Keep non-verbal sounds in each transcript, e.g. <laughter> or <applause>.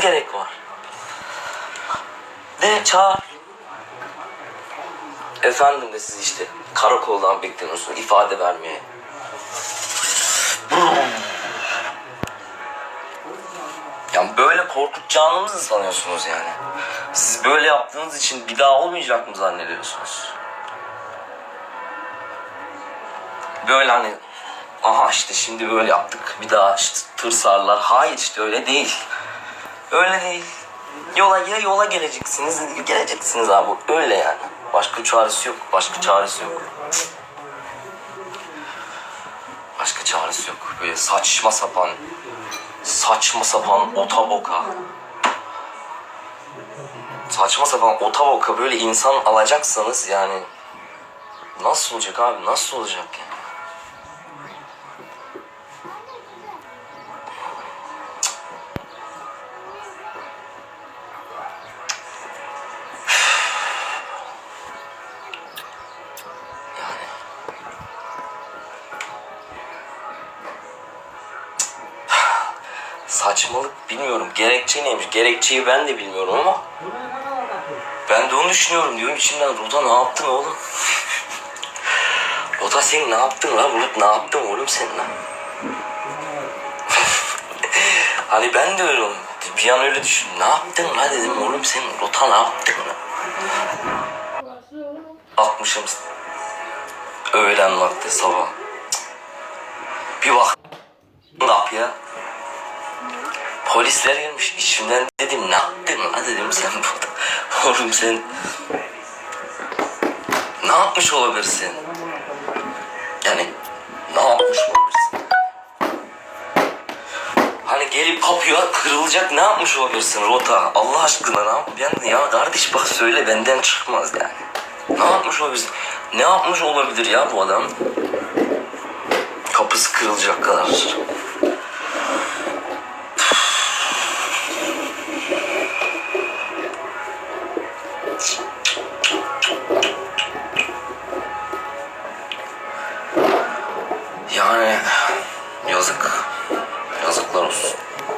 gerek var? De çağır. Efendim de siz işte karakoldan bekleniyorsunuz ifade vermeye. Ya böyle korkutacağınızı sanıyorsunuz yani? Siz böyle yaptığınız için bir daha olmayacak mı zannediyorsunuz? Böyle hani aha işte şimdi böyle yaptık bir daha işte tırsarlar. Hayır işte öyle değil. Öyle değil. Yola ya yola geleceksiniz. Geleceksiniz abi öyle yani. Başka çaresi yok. Başka çaresi yok. Başka çaresi yok. Böyle saçma sapan saçma sapan otaboka. Saçma sapan otaboka böyle insan alacaksanız yani nasıl olacak abi nasıl olacak yani? Saçmalık bilmiyorum. Gerekçe neymiş? Gerekçeyi ben de bilmiyorum ama ben de onu düşünüyorum diyorum içimden. Ruda ne yaptın oğlum? <laughs> Ruda sen ne yaptın lan? Ruda ne yaptın oğlum sen lan? <laughs> hani ben de öyle oldum. Bir an öyle düşün. Ne yaptın lan dedim oğlum sen Ruda ne yaptın lan? Kalkmışım öğlen vakti sabah. Bir bak kapıya. Polisler gelmiş içimden dedim ne yaptın lan dedim sen burada. Oğlum sen ne yapmış olabilirsin? Yani ne yapmış olabilirsin? Hani gelip kapıya kırılacak ne yapmış olabilirsin Rota? Allah aşkına ne yap? Ben ya kardeş bak söyle benden çıkmaz yani. Ne yapmış olabilir? Ne yapmış olabilir ya bu adam? Kapısı kırılacak kadar. Yani yazık. Yazıklar olsun.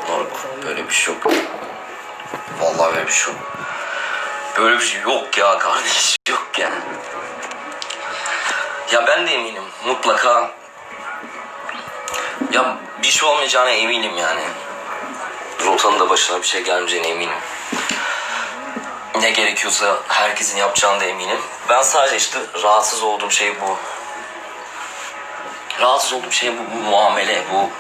Doğru. Böyle bir şey yok. Vallahi böyle bir şey yok. Böyle bir şey yok ya kardeş. Yok yani. Ya ben de eminim. Mutlaka. Ya bir şey olmayacağına eminim yani. Rotanın da başına bir şey gelmeyeceğine eminim. Ne gerekiyorsa herkesin yapacağına da eminim. Ben sadece işte rahatsız olduğum şey bu. Rahatsız olduğum şey bu, bu muamele, bu...